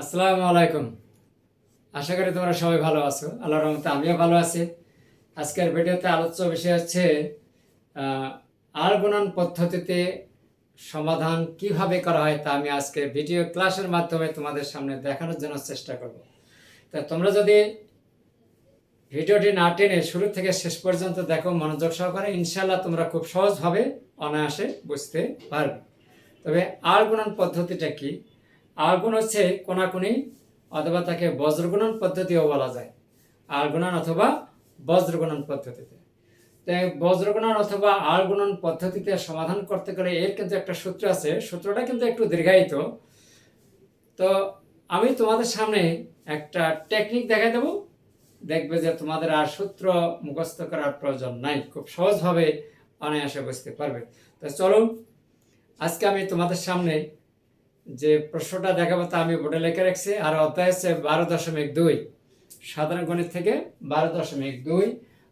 আসসালামু আলাইকুম। আশা করি তোমরা সবাই ভালো আছো। আল্লাহর রহমতে আমিও ভালো আছি। আজকের ভিডিওতে আলোচ্য বিষয় হচ্ছে আর গুণন পদ্ধতিতে সমাধান কীভাবে করা হয় তা আমি আজকে ভিডিও ক্লাসের মাধ্যমে তোমাদের সামনে দেখানোর জন্য চেষ্টা করব। তা তোমরা যদি ভিডিওটি না টেনে শুরু থেকে শেষ পর্যন্ত দেখো, মনোযোগ সহকারে ইনশাল্লাহ তোমরা খুব সহজভাবে অনায়াসে বুঝতে পারবে। তবে আর গুণন পদ্ধতিটা কি? আগুন হচ্ছে কোনাকুনি অথবা তাকে বজ্রগুণন পদ্ধতিও বলা যায়। আলগুণন অথবা বজ্রগুণন পদ্ধতিতে। তাই বজ্রগুণন অথবা আলগুণন পদ্ধতিতে সমাধান করতে গেলে এর কিন্তু একটা সূত্র আছে। সূত্রটা কিন্তু একটু দীর্ঘায়িত। তো আমি তোমাদের সামনে একটা টেকনিক দেখাই দেবো। দেখবে যে তোমাদের আর সূত্র মুখস্থ করার প্রয়োজন নাই। খুব সহজভাবে অনায়াসে বুঝতে পারবে। তো চলো আজকে আমি তোমাদের সামনে যে প্রশ্নটা দেখাবো তা আমি বোর্ডে লিখে রাখছি। আর অধ্যায় হচ্ছে বারো দশমিক দুই। সাধারণ গণিত থেকে বারো দশমিক দুই।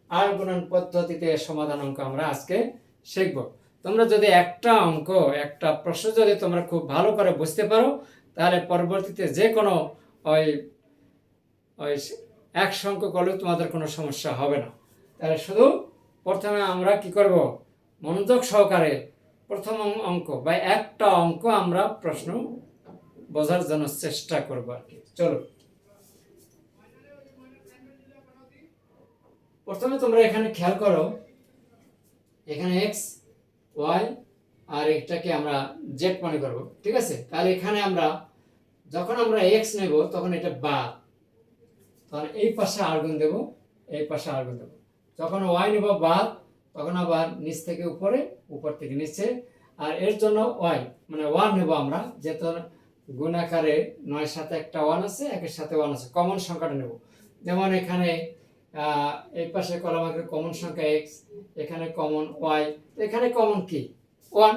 আর গুণন পদ্ধতিতে সমাধান অঙ্ক আমরা আজকে শিখব। তোমরা যদি একটা অঙ্ক, একটা প্রশ্ন যদি তোমরা খুব ভালো করে বুঝতে পারো, তাহলে পরবর্তীতে যে কোনো ওই ওই এক সংখ্যক হলেও তোমাদের কোনো সমস্যা হবে না। তাহলে শুধু প্রথমে আমরা কি করব? মনোযোগ সহকারে প্রথম অঙ্ক, বা একটা অঙ্ক আমরা প্রশ্ন বোঝার জন্য চেষ্টা করব আর কি। চলো। প্রথমে তোমরা এখানে খেয়াল করো, এখানে এক্স ওয়াই আর এটাকে আমরা জেড মনে করব, ঠিক আছে? তাহলে এখানে আমরা, যখন আমরা এক্স নেব, তখন এটা বাদ তখন এই পাশে আর্গুন দেব, এই পাশে আর্গুন দেব। যখন ওয়াই নেব বাদ তখন আবার নিচ থেকে উপরে, উপর থেকে নিচে। আর এর জন্য ওয়াই মানে ওয়ান নেব আমরা, যেহেতু গুণাকারে নয় সাথে একটা ওয়ান আছে, একের সাথে ওয়ান আছে, কমন সংখ্যাটা নেব। যেমন এখানে এই পাশে কলম আঁকলে কমন সংখ্যা এক্স এখানে কমন ওয়াই এখানে কমন কি? ওয়ান।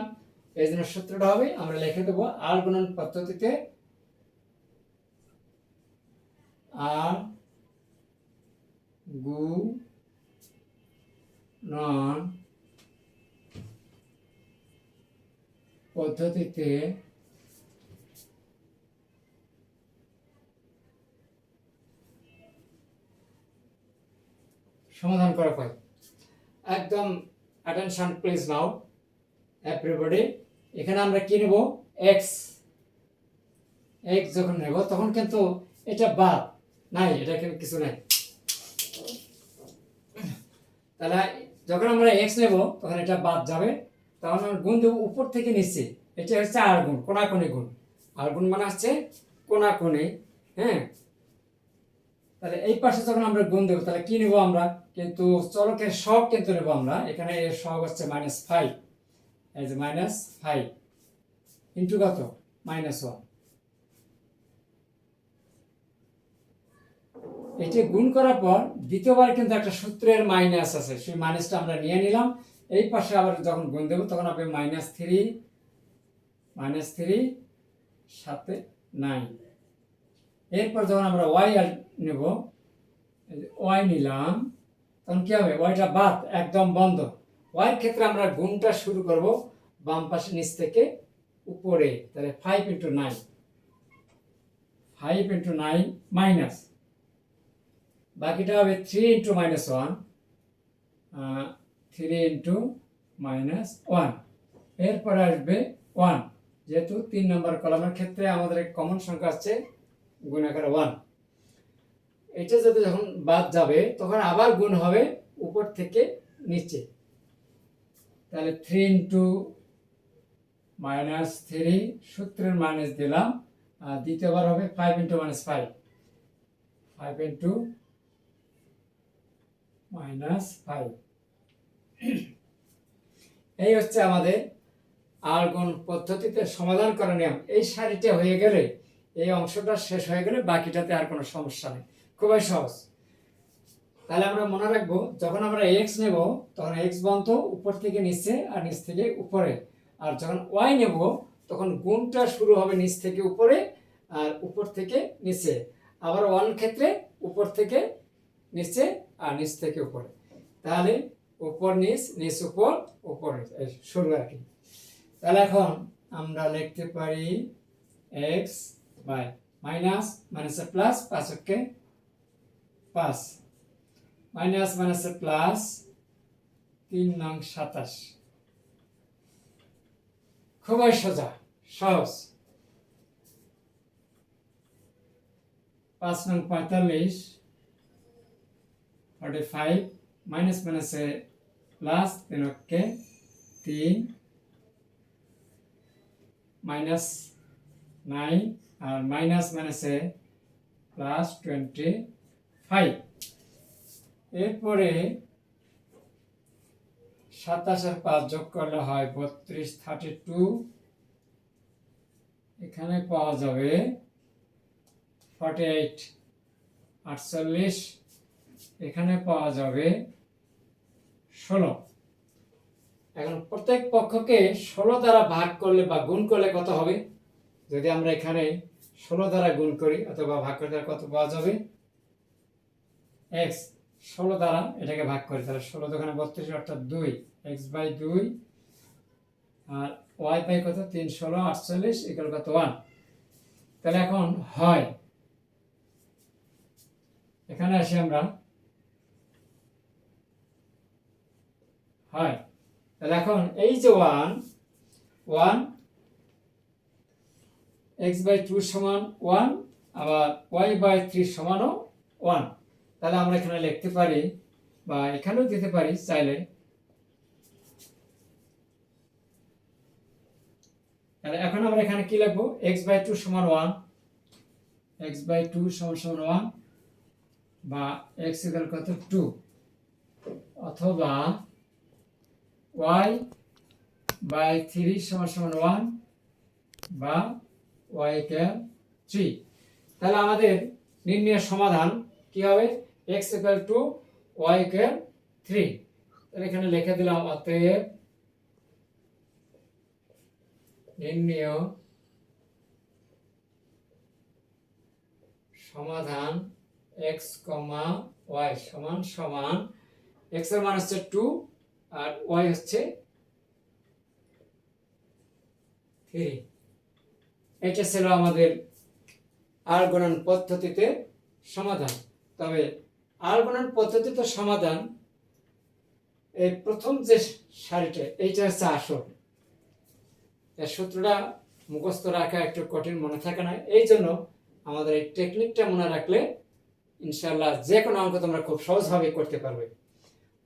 এই জন্য সূত্রটা হবে, আমরা লিখে দেবো আর গুণন পদ্ধতিতে আর গু নন পদ্ধতিতে সমাধান করা হয়। একদম অ্যাটেনশন প্লিজ নাও এভরিবডি এখানে আমরা কি নেব? এক্স এক্স যখন নেব, তখন কিন্তু এটা বাদ। নাই এটা কিন্তু কিছু নাই। তাহলে যখন আমরা এক্স নেব, তখন এটা বাদ যাবে। তখন আমরা গুণ দেবো উপর থেকে নিচ্ছে এটা হচ্ছে আর গুণ কোনাকুনি গুণ। আর গুণ মানে হচ্ছে কোনাকুনি হ্যাঁ? তাহলে এই পাশে যখন আমরা গুণ দেবো, তাহলে কি নেব আমরা? কিন্তু চলকের সব কিন্তু নেব আমরা। এখানে এর সব হচ্ছে মাইনাস ফাইভ যে মাইনাস ফাইভ ইন্টু কত? মাইনাস ওয়ান এটি গুণ করার পর দ্বিতীয়বার কিন্তু একটা সূত্রের মাইনাস আছে। সেই মাইনাসটা আমরা নিয়ে নিলাম। এই পাশে আবার যখন গুণ দেবো, তখন হবে মাইনাস থ্রি মাইনাস থ্রি সাথে নাইন এরপর যখন আমরা ওয়াই নেব ওয়াই নিলাম, তখন কী হবে? ওয়াইটা বাদ, একদম বন্ধ। ওয়াইয়ের ক্ষেত্রে আমরা গুণটা শুরু করব বাম পাশে নিচ থেকে উপরে। তাহলে five into nine five into nine minus বাকিটা হবে three into minus one three into minus one এরপরে আসবে ওয়ান যেহেতু তিন নম্বর কলমের ক্ষেত্রে আমাদের কমন সংখ্যা আছে গুণাকার ওয়ান এটা যদি যখন বাদ যাবে, তখন আবার গুণ হবে উপর থেকে নিচে। তাহলে থ্রি ইন্টু মাইনাস থ্রি সূত্রের মাইনাস দিলাম, আর দ্বিতীয়বার হবে five into minus five five into minus five. এই হচ্ছে আমাদের আর্গন পদ্ধতিতে সমাধান করা নিয়ম। এই সারিটা হয়ে গেলে, এই অংশটা শেষ হয়ে গেলে বাকিটাতে আর কোনো সমস্যা নেই। খুবই সহজ। তাহলে আমরা মনে রাখব, যখন আমরা এক্স নেব, তখন এক্স বন্ধ উপর থেকে নিচে আর নিচ থেকে উপরে। আর যখন ওয়াই নেব, তখন গুণটা শুরু হবে নিচ থেকে উপরে আর উপর থেকে নিচে। আবার ওয়ান ক্ষেত্রে উপর থেকে নিচে আর নিচ থেকে উপরে। তাহলে উপর নিচ নিচ উপর উপর শুরু আর কি। তাহলে এখন আমরা লিখতে পারি এক্স বাই মাইনাস মাইনাসে প্লাস পাঁচ ওকে পাঁচ। মাইনাস মাইনাসে প্লাস তিন নং সাতাশ। খুবই সোজা, সহজ। পাঁচ নং পঁয়তাল্লিশ ফর্টি ফাইভ মাইনাস মাইনাসে প্লাস তিন ওকে তিন মাইনাস নাইন আর মাইনাস মাইনাসে প্লাস টোয়েন্টি ফাইভ এরপরে সাতাশ আর পাঁচ যোগ করলে হয় বত্রিশ থার্টি টু এখানে পাওয়া যাবে ফর্টি এইট আটচল্লিশ এখানে পাওয়া যাবে ষোলো। এখন প্রত্যেক পক্ষকে ষোলো দ্বারা ভাগ করলে বা গুণ করলে কত হবে? যদি আমরা এখানে ষোলো দ্বারা গুণ করি অথবা ভাগ তাহলে কত পাওয়া যাবে? এক্স ষোলো দ্বারা এটাকে ভাগ করি, তাহলে ষোলো দোকানে বত্রিশ, অর্থাৎ দুই। এক্স বাই দুই, আর ওয়াই বাই কত? তিন, ষোলো, আটচল্লিশ এগুলো কত? ওয়ান তাহলে এখন হয়। এখানে আসি আমরা। হয়। তাহলে এখন এই যে one one X by two সমান ওয়ান আবার ওয়াই বাই থ্রি সমানও ওয়ান তাহলে আমরা এখানে লিখতে পারি বা এখানেও দিতে পারি চাইলে। তাহলে এখন আমরা এখানে কি লিখব? এক্স বাই টু সমান ওয়ান এক্স বাই টু সমান সমান ওয়ান বা এক্স ইকাল কত টু অথবা ওয়াই বাই থ্রি সমান সমান ওয়ান বা ওয়াই ইকুয়াল থ্রি তাহলে আমাদের নির্ণয়ের সমাধান কি হবে? X equal two Y equal three তাহলে এখানে লিখে দিলাম, অতএব নির্ণয় সমাধান এক্স কমা ওয়াই সমান সমান এক্সের মান হচ্ছে টু আর ওয়াই হচ্ছে থ্রি। এটা ছিল আমাদের আর গণন পদ্ধতিতে সমাধান। তবে আর গণন পদ্ধতিতে সমাধান এই প্রথম যে সারিটা, এইটা হচ্ছে আসল। সূত্রটা মুখস্থ রাখা একটু কঠিন মনে থাকে না। এই জন্য আমাদের এই টেকনিকটা মনে রাখলে ইনশাল্লাহ যে কোনো অঙ্ক তোমরা খুব সহজভাবে করতে পারবে।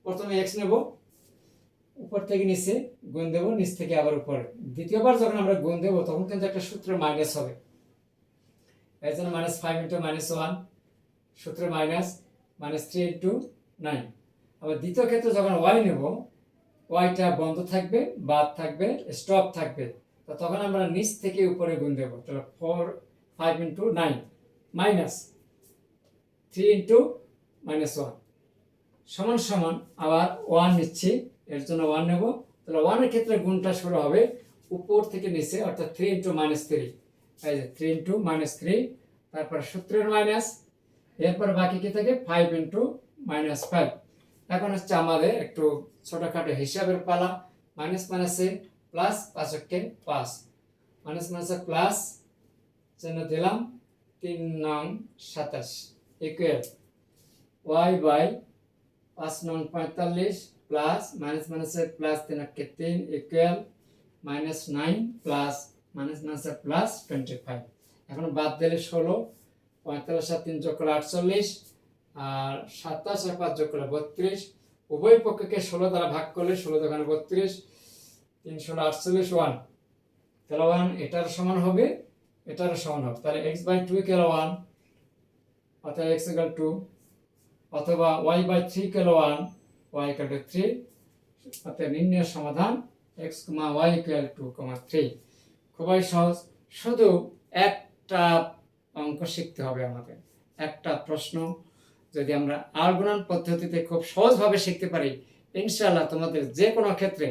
প্রথমে এক্স নেব। উপর থেকে নিচে গুণ দেবো, নিচ থেকে আবার উপরে। দ্বিতীয়বার যখন আমরা গুণ দেবো, তখন কিন্তু একটা সূত্র মাইনাস হবে। এর জন্য minus five into minus one সূত্র minus minus three into nine আবার দ্বিতীয় ক্ষেত্রে যখন ওয়াই নেব ওয়াইটা বন্ধ থাকবে, বাদ থাকবে স্টপ থাকবে। তো তখন আমরা নিচ থেকে উপরে গুণ দেবো। তাহলে four five into nine minus three into minus one সমান সমান আবার ওয়ান নিচ্ছি। এর জন্য ওয়ান নেব। তাহলে ওয়ানের ক্ষেত্রে গুণটা শুরু হবে উপর থেকে নিচে, অর্থাৎ থ্রি ইন্টু মাইনাস থ্রি এই থ্রি ইন্টু মাইনাস থ্রি তারপর সূত্রের মাইনাস এরপর বাকি কি থাকে? ফাইভ ইন্টু মাইনাস ফাইভ এখন হচ্ছে আমাদের একটু ছোটোখাটো হিসাবের পালা। মাইনাস মাইনাসে প্লাস পাঁচকে পাঁচ মাইনাস মাইনাসে প্লাস জন্য দিলাম তিন নং সাতাশ। ইকুয়াল ওয়াই বাই পাঁচ নং পঁয়তাল্লিশ প্লাস মাইনাস মাইনাসে প্লাস তিন একে তিন equal minus nine plus minus মাইনাসে প্লাস টোয়েন্টি ফাইভ এখন বাদ দিলে ষোলো, পঁয়তাল্লিশ আর তিন করলে আটচল্লিশ, আর সাতাশ পাঁচ যোগ বত্রিশ। উভয় পক্ষকে ষোলো দ্বারা ভাগ করলে ষোলো দোকানে বত্রিশ, তিন ষোলো আটচল্লিশ ওয়ান তাহলে ওয়ান এটার সমান হবে, এটারও সমান হবে। তাহলে X by two equal one অর্থাৎ এক্স ইকাল টু অথবা Y by three equal one Y equal to three অর্থাৎ নির্ণয়ের সমাধান Y equal two comma three খুবই সহজ। শুধু একটা অঙ্ক শিখতে হবে আমাদের। একটা প্রশ্ন। যদি আমরা আর্গুণন পদ্ধতিতে খুব সহজভাবে শিখতে পারি, ইনশাআল্লাহ তোমাদের যে কোনো ক্ষেত্রে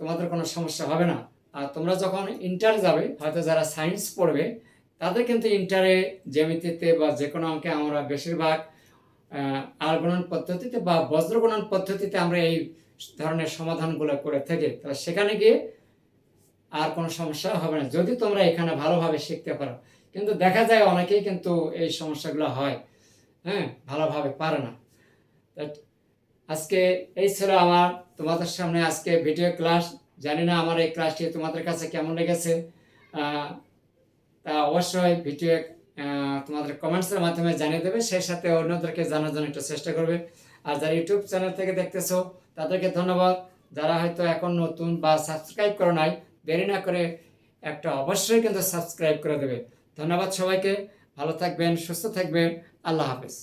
তোমাদের কোনো সমস্যা হবে না। আর তোমরা যখন ইন্টার যাবে, হয়তো যারা সায়েন্স পড়বে, তাদের কিন্তু ইন্টারে জ্যামিতিতে বা যে কোনো অঙ্কে আমরা বেশিরভাগ আর্গণন পদ্ধতিতে বা বজ্রগণন পদ্ধতিতে আমরা এই ধরনের সমাধানগুলো করে থাকি। তাহলে সেখানে গিয়ে আর কোনো সমস্যা হবে না। যদি তোমরা এখানে ভালোভাবে শিখতে পারো। কিন্তু দেখা যায় অনেকেই কিন্তু এই সমস্যাগুলো হয়। হ্যাঁ ভালোভাবে পারে না। আজকে এই ছিল আমার, তোমাদের সামনে আজকে ভিডিও ক্লাস জানি না আমার এই ক্লাসটি তোমাদের কাছে কেমন লেগেছে। তা অবশ্যই ভিডিও তোমাদের কমেন্টসের মাধ্যমে জানিয়ে দেবে, সেই সাথে অন্যদেরকে জানার জন্য একটু চেষ্টা করবে। আর যারা ইউটিউব চ্যানেল থেকে দেখতেছো, তাদেরকে ধন্যবাদ। যারা হয়তো এখন নতুন বা সাবস্ক্রাইব করো নাই, দেরি না করে একটা অবশ্যই কিন্তু সাবস্ক্রাইব করে দেবে। ধন্যবাদ সবাইকে। ভালো থাকবেন, সুস্থ থাকবেন। আল্লাহ হাফেজ।